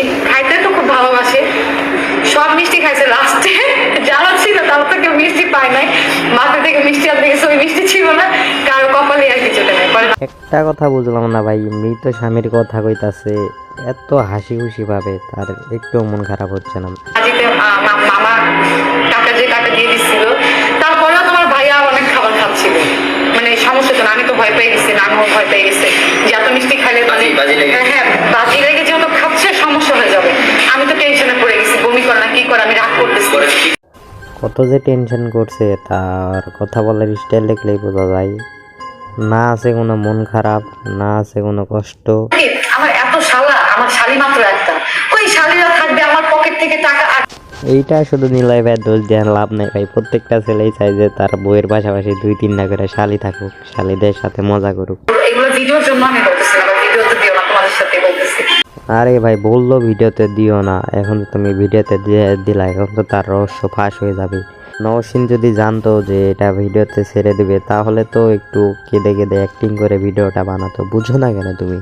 খাইতে তো খুব ভালোবাসে। সব মিষ্টি খাইছে লাস্টে। যারা ছিল তারা তো কেউ মিষ্টি পায় নাই। মাথা থেকে মিষ্টি আর থেকে ওই মিষ্টি ছিল না। কারও কপালে আর কিছু নাই। একটা কথা বুঝলাম না ভাই মৃত স্বামীর কথা কইতাছে এত হাসি খুশি ভাবে তার একটু মন খারাপ হচ্ছে না। আজিতে আহ, মা- মামা টাকা যে টাকা দিয়ে দিচ্ছিল তারপরেও তোমার ভাইয়া অনেক খাবার খাচ্ছিল। মানে সমস্যা তো না, আমি তো ভয় পেয়ে গেছি নানুও ভয় পেয়ে গেছে। যে এত মিষ্টি খাইলে মানে বাজি- বাজি লেগে হ্যাঁ, হ্যাঁ বাজি লেগে যেহেতু খাচ্ছে সমস্যা হয়ে যাবে আমি তো টেনশনে পড়ে গেছি বমি করে না কি করে আমি রাগ করতেছি পরে কি- কত যে টেনশন করছে তার কথা বলার স্টাইল দেখলেই বোঝা যায়। না আছে কোনো মন খারাপ না আছে কোনো কষ্ট। আমার এত শালা আমার শালি মাত্র একটা। ওই শালিরা থাকবে আমার পকেট থেকে টাকা? এইটা শুধু নিলয় ভাই দোষ দেওয়ার লাভ নেই ভাই। প্রত্যেকটা ছেলেই চায় যে তার বইয়ের পাশাপাশি দুই তিনটা করে শালি থাকুক শালিদের সাথে মজা করুক। এগুলো ভিডিওর জন্য আমি বলতেছি না ভিডিওতে দিও না তোমাদের সাথে বলতেছি। আরে ভাই, বলল ভিডিওতে দিও না। এখন তুমি ভিডিওতে দিয়ে দিলা, এখন তো তার রহস্য ফাঁস হয়ে যাবে। নওশিন যদি জানতো যে এটা ভিডিওতে ছেড়ে দিবে, তাহলে তো একটু কেঁদে কেঁদে অ্যাক্টিং করে ভিডিওটা বানাতো। বুঝো না কেন তুমি?